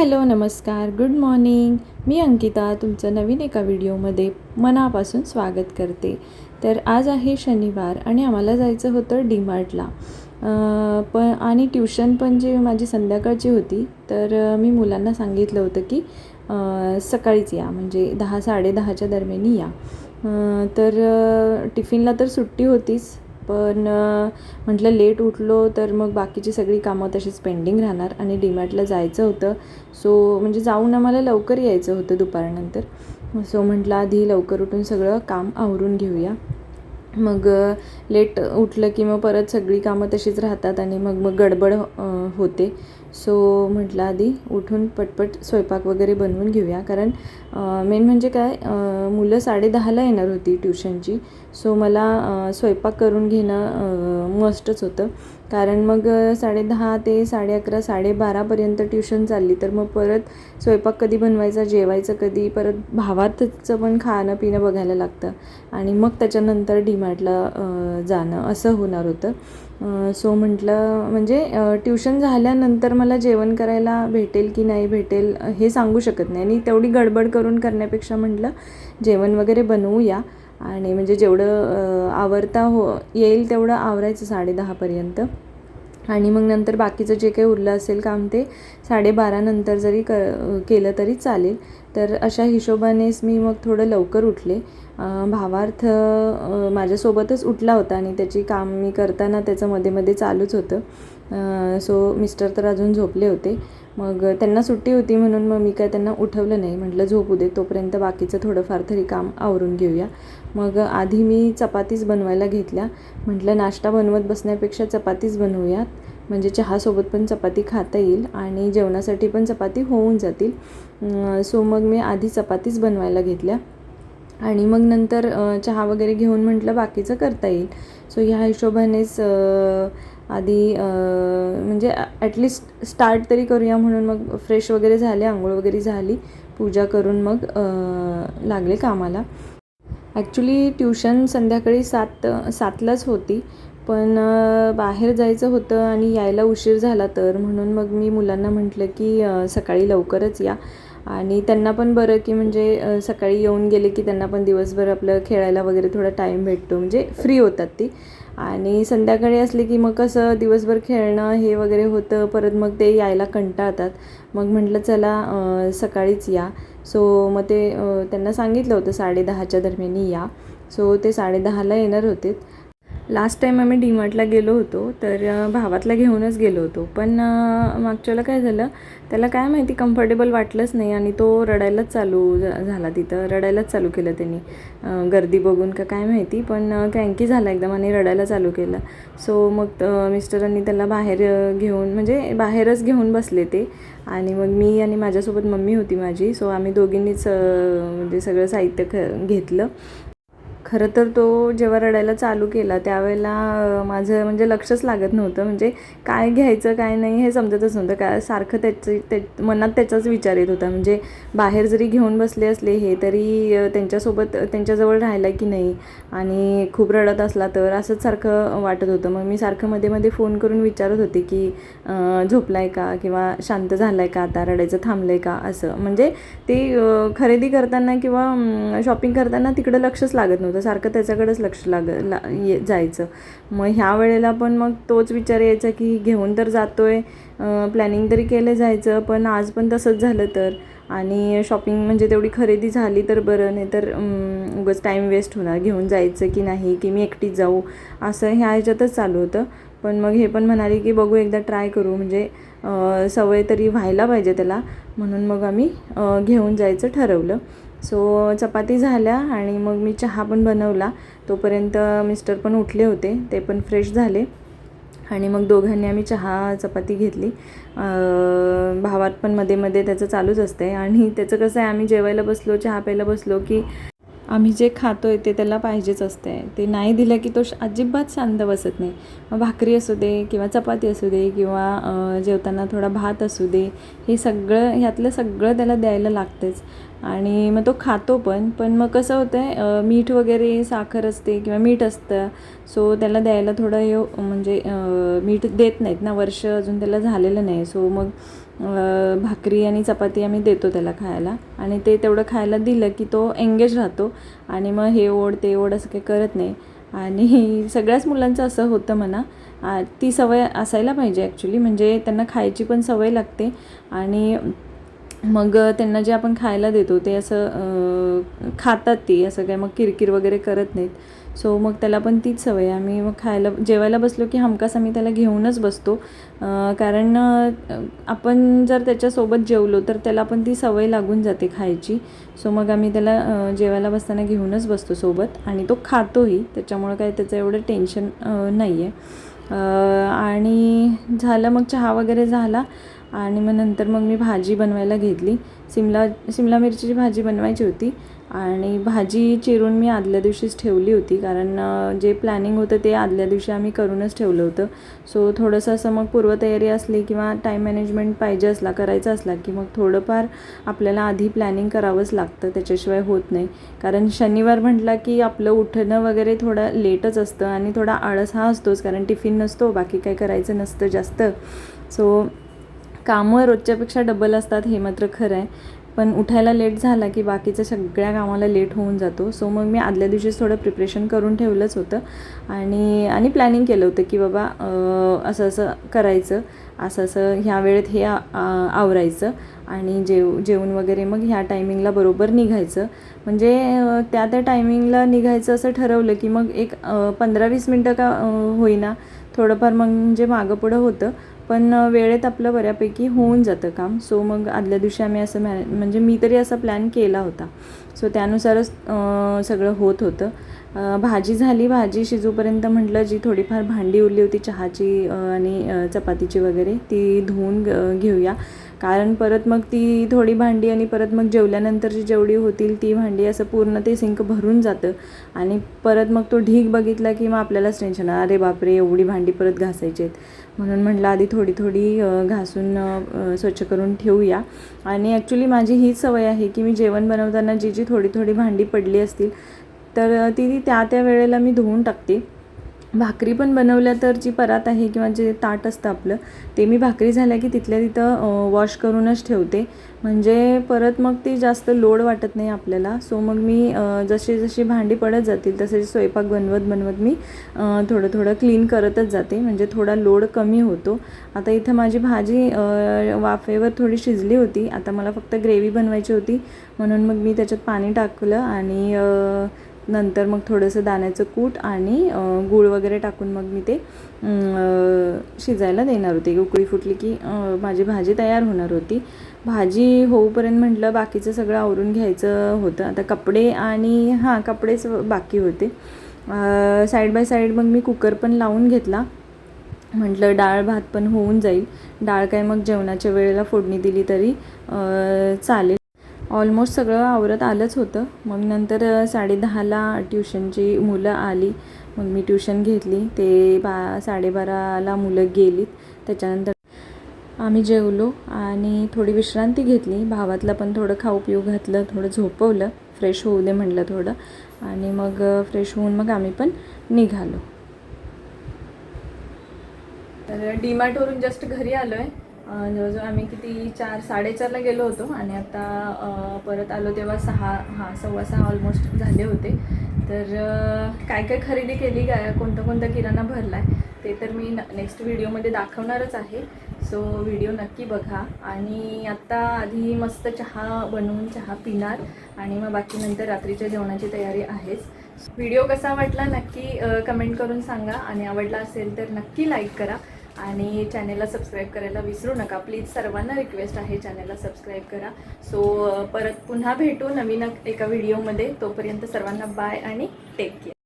Hello नमस्कार. Good morning मी अंकिता तुमचं नवीन एका व्हिडिओमध्ये मनापासून स्वागत करते. तर आज आहे शनिवार आणि आम्हाला जायचं होतं डीमार्टला पण आणि ट्युशन पण जी माझी संध्याकाळची होती तर मी मुलांना सांगितलं होतं की सकाळीच या. म्हणजे दहा साडेदहाच्या दरम्यान या. तर टिफिनला तर सुट्टी होतीच पण म्हटलं लेट उठलो तर मग बाकीची सगळी कामं तशीच पेंडिंग राहणार आणि डीमार्टला जायचं होतं. सो म्हणजे जाऊन आम्हाला लवकर यायचं होतं दुपारनंतर. सो म्हटलं आधी लवकर उठून सगळं काम आवरून घेऊया. मग लेट उठलं की मग परत सगळी कामं तशीच राहतात आणि मग मग गडबड होते. सो म्हटलं आधी उठून पटपट स्वयंपाक वगैरे बनवून घेऊया. कारण मेन म्हणजे काय मुलं साडेदहाला येणार होती ट्युशनची. सो मला स्वयंपाक करून घेणं मस्टच होतं. कारण मग साडेदहा ते साडे अकरा साडेबारापर्यंत ट्युशन चालली. तर मग परत स्वयंपाक कधी बनवायचा जेवायचं कधी परत भावातचं पण खाणं पिणं बघायला लागतं. आणि मग त्याच्यानंतर डीमार्टला जाणं असं होणार होतं. सो म्हटलं म्हणजे ट्युशन झाल्यानंतर मला जेवण करायला भेटेल की नाही भेटेल हे सांगू शकत नाही. आणि तेवढी गडबड करून करण्यापेक्षा म्हटलं जेवण वगैरे बनवूया. आणि म्हणजे जेवढं आवरता हो येईल तेवढं आवरायचं साडेदहापर्यंत आणि मग नंतर बाकीचं जे काही उरलं असेल काम ते साडेबारानंतर जरी क केलं तरी चालेल. तर अशा हिशोबानेच मी मग थोडं लवकर उठले. भावार्थ माझ्यासोबतच उठला होता आणि त्याची काम मी करताना त्याचं मध्ये मध्ये चालूच होतं. सो मिस्टर तर अजून झोपले होते. मग त्यांना सुट्टी होती म्हणून मग मी काय त्यांना उठवलं नाही. म्हटलं झोपू दे तोपर्यंत बाकीचं थोडंफार तरी काम आवरून घेऊया. मग आधी मी चपातीच बनवायला घेतल्या. म्हटलं नाश्ता बनवत बसण्यापेक्षा चपातीच बनवूयात. म्हणजे चहासोबत पण चपाती खाता येईल आणि जेवणासाठी पण चपाती होऊन जातील. सो मग मी आधी चपातीच बनवायला घेतल्या. आणि मग नंतर चहा वगैरे घेऊन म्हटलं बाकीचं करता येईल. सो ह्या हिशोबानेच आधी म्हणजे ॲटलिस्ट स्टार्ट तरी करूया म्हणून मग फ्रेश वगैरे झाले आंघोळ वगैरे झाली पूजा करून मग लागले कामाला. ॲक्च्युली ट्युशन संध्याकाळी सात सातलाच होती. पण बाहेर जायचं होतं आणि यायला उशीर झाला तर म्हणून मग मी मुलांना म्हटलं की सकाळी लवकरच या. आणि त्यांना पण बरं की म्हणजे सकाळी येऊन गेले की त्यांना पण दिवसभर आपलं खेळायला वगैरे थोडा टाईम भेटतो. म्हणजे फ्री होतात ती. आणि संध्याकाळी असले की मग कसं दिवसभर खेळणं हे वगैरे होतं. परत मग ते यायला कंटाळतात. मग म्हटलं चला सकाळीच या. सो मग ते त्यांना सांगितलं होतं साडेदहाच्या दरम्यान या सो ते साडेदहाला येणार होते. लास्ट टाईम आम्ही डीमार्टला गेलो होतो तर भावातला घेऊनच गेलो होतो. पण मागच्याला काय झालं त्याला काय माहिती कम्फर्टेबल वाटलंच नाही आणि तो रडायलाच चालू झाला तिथं. रडायलाच चालू केलं त्यांनी. गर्दी बघून का काय माहिती पण क्रँकी झाला एकदम आणि रडायला चालू केलं. सो मग मिस्टरांनी त्याला बाहेर घेऊन म्हणजे बाहेरच घेऊन बसले ते. आणि मग मी आणि माझ्यासोबत मम्मी होती माझी. सो आम्ही दोघींनीच म्हणजे सगळं साहित्य ख घेतलं. खरं तर तो जेव्हा रडायला चालू केला त्यावेळेला माझं म्हणजे लक्षच लागत नव्हतं. म्हणजे काय घ्यायचं काय नाही हे समजतच नव्हतं. काय सारखं त्याचं ते मनात त्याचाच विचार येत होता. म्हणजे बाहेर जरी घेऊन बसले असले हे तरी त्यांच्यासोबत त्यांच्याजवळ राहिला की नाही आणि खूप रडत असला तर असंच सारखं वाटत होतं. मग मी सारखं मध्ये मध्ये फोन करून विचारत होते की झोपला आहे का किंवा शांत झाला आहे का आता? रडायचं थांबलं आहे का? असं. म्हणजे ते खरेदी करताना किंवा शॉपिंग करताना तिकडं लक्षच लागत नव्हतं. सारखं त्याच्याकडेच लक्ष लाग ला ये जायचं. मग ह्या वेळेला पण मग तोच विचार यायचा की घेऊन तर जातो आहे प्लॅनिंग तरी केलं जायचं पण आज पण तसंच झालं तर. आणि शॉपिंग म्हणजे तेवढी खरेदी झाली तर बरं नाही तर उगंच उगाच टाईम वेस्ट होणार. घेऊन जायचं की नाही की मी एकटीच जाऊ असं ह्या ह्याच्यातच चालू होतं. पण मग हे पण म्हणाले की बघू एकदा ट्राय करू. म्हणजे सवय तरी व्हायला पाहिजे त्याला. म्हणून मग आम्ही घेऊन जायचं ठरवलं. सो चपाती झाल्या आणि मग मी चहा पण बनवला. तोपर्यंत मिस्टर पण उठले होते ते पण फ्रेश झाले. आणि मग दोघांनी आम्ही चहा चपाती घेतली. भावात पण मध्ये मध्ये त्याचं चालूच असते आणि त्याचं कसं आहे आम्ही जेवायला बसलो चहा प्यायला बसलो की आम्ही जे खातो आहे ते त्याला पाहिजेच असते ते नाही दिलं की तो श- अजिबात शांत बसत नाही. मग भाकरी असू दे किंवा चपाती असू दे किंवा जेवताना थोडा भात असू दे हे सगळं ह्यातलं सगळं त्याला द्यायला लागतेच. आणि मग तो खातो पण पण मग कसं होतं आहे मीठ वगैरे साखर असते किंवा मीठ असतं. सो त्याला द्यायला थोडं हे म्हणजे मीठ देत नाहीत ना वर्ष अजून त्याला झालेलं नाही. सो मग भाकरी आणि चपाती आम्ही देतो त्याला खायला. आणि ते तेवढं खायला दिलं की तो एंगेज राहतो. आणि मग हे ओढ ते ओढ असं काही करत नाही. आणि सगळ्याच मुलांचं असं होतं म्हणा. ती सवय असायला पाहिजे ॲक्च्युली म्हणजे त्यांना खायची पण सवय लागते. आणि मग त्यांना जे आपण खायला देतो ते असं खातात ती असं काय मग किरकिर वगैरे करत नाहीत. सो मग त्याला पण तीच सवय आहे. आम्ही मग खायला जेवायला बसलो की हमखास आम्ही त्याला घेऊनच बसतो. कारण आपण जर त्याच्यासोबत जेवलो तर त्याला पण ती सवय लागून जाते खायची. सो मग आम्ही त्याला जेवायला बसताना घेऊनच बसतो सोबत. आणि तो खातोही. त्याच्यामुळं काय त्याचं एवढं टेन्शन नाही आहे आणि झालं मग चहा वगैरे झाला. आणि मग नंतर मग मी भाजी बनवायला घेतली. सिमला सिमला मिरचीची भाजी बनवायची होती. आणि भाजी चिरून मी आदल्या दिवशीच ठेवली होती. कारण जे प्लॅनिंग होतं ते आदल्या दिवशी आम्ही करूनच ठेवलं होतं. सो थोडंसं असं मग पूर्वतयारी असली किंवा टाईम मॅनेजमेंट पाहिजे असला करायचा असला की मग थोडंफार आपल्याला आधी प्लॅनिंग करावंच लागतं. त्याच्याशिवाय होत नाही. कारण शनिवार म्हटला की आपलं उठणं वगैरे थोडं लेटच असतं आणि थोडा आळस हा असतोच. कारण टिफिन नसतो बाकी काही करायचं नसतं जास्त. सो कामं रोजच्यापेक्षा डबल असतात हे मात्र खरं आहे. पण उठायला लेट झाला की बाकीचं सगळ्या कामाला लेट होऊन जातो. सो मग मी आदल्या दिवशीच थोडं प्रिपरेशन करून ठेवलंच होतं. आणि आणि प्लॅनिंग केलं होतं की बाबा असं असं करायचं. असं असं ह्या वेळेत हे आवरायचं. आणि जेव जेवण वगैरे मग ह्या टायमिंगला बरोबर निघायचं. म्हणजे त्या त्या टायमिंगला निघायचं असं ठरवलं की मग एक पंधरा वीस मिनटं का होईना. थोडंफार म्हणजे मागं पुढं होतं पण वेळेत आपलं बऱ्यापैकी होऊन जातं काम. सो मग आदल्या दिवशी आम्ही असं मॅ म्हणजे मी तरी असा प्लॅन केला होता. सो त्यानुसारच सगळं होत होतं. भाजी झाली भाजी शिजूपर्यंत म्हटलं जी थोडीफार भांडी उरली होती चहाची आणि चपातीची वगैरे ती धुवून घेऊया. कारण परत मग ती थोडी भांडी आणि परत मग जेवल्यानंतरची जेवढी होतील ती भांडी असं पूर्ण ते सिंक भरून जातं. आणि परत मग तो ढीग बघितला की मग आपल्यालाच टेन्शन अरे बापरे एवढी भांडी परत घासायची आहेत म्हणून म्हटलं आधी थोडी थोडी घासून स्वच्छ करून ठेवूया. आणि ॲक्च्युली माझी हीच सवय आहे की मी जेवण बनवताना जी जी थोडी थोडी भांडी पडली असतील तर ती ती त्या त्या वेळेला मी धुवून टाकते. भाकरी पण बनवल्या तर जी परात आहे किंवा जे ताट असतं आपलं ते मी भाकरी झाल्या की तिथल्या तिथं वॉश करूनच ठेवते. म्हणजे परत मग ती जास्त लोड वाटत नाही आपल्याला. सो मग मी जशी जशी भांडी पडत जातील तसे स्वयंपाक बनवत बनवत मी थोडं थोडं क्लीन करतच जाते. म्हणजे थोडा लोड कमी होतो. आता इथं माझी भाजी वाफेवर थोडी शिजली होती. आता मला फक्त ग्रेव्ही बनवायची होती. म्हणून मग मी त्याच्यात पाणी टाकलं आणि नंतर मग थोडंसं दाण्याचं कूट आणि गूळ वगैरे टाकून मग मी ते शिजायला देणार होते. उकळी फुटली की माझी भाजी तयार होणार होती. भाजी होऊपर्यंत म्हटलं बाकीचं सगळं आवरून घ्यायचं होतं. आता कपडे आणि हां कपडेच बाकी होते. साईड बाय साईड मग मी कुकर पण लावून घेतला. म्हटलं डाळ भात पण होऊन जाईल. डाळ काय मग जेवणाच्या वेळेला फोडणी दिली तरी चालेल. ऑलमोस्ट सगळं आवरत आलंच होतं. मग नंतर साडे दहाला ट्युशनची मुलं आली. मग मी ट्युशन घेतली. ते बा साडेबाराला मुलं गेलीत. त्याच्यानंतर आम्ही जेवलो आणि थोडी विश्रांती घेतली. भावातला पण थोडं खाऊ पिऊ घातलं थोडं झोपवलं. फ्रेश होऊ दे म्हटलं थोडं. आणि मग फ्रेश होऊन मग आम्ही पण निघालो. तर डीमार्टवरून जस्ट घरी आलो आहे जवळजवळ आम्ही किती चार साडेचारला गेलो होतो आणि आता परत आलो तेव्हा सहा हां सव्वा सहा ऑलमोस्ट झाले होते. तर काय काय खरेदी केली काय कोणता कोणता किराणा भरला आहे ते तर मी न नेक्स्ट व्हिडिओमध्ये दाखवणारच आहे. सो व्हिडिओ नक्की बघा. आणि आत्ता आधी मस्त चहा बनवून चहा पिणार आणि मग बाकी नंतर रात्रीच्या जेवणाची तयारी आहेच. व्हिडिओ कसा वाटला नक्की कमेंट करून सांगा आणि आवडला असेल तर नक्की लाईक करा. आणि चॅनेलला सबस्क्राईब करायला विसरू नका. प्लीज सर्वांना रिक्वेस्ट आहे चॅनेलला सबस्क्राईब करा. सो परत पुन्हा भेटू नवीन एका व्हिडिओमध्ये तोपर्यंत सर्वांना बाय आणि टेक केअर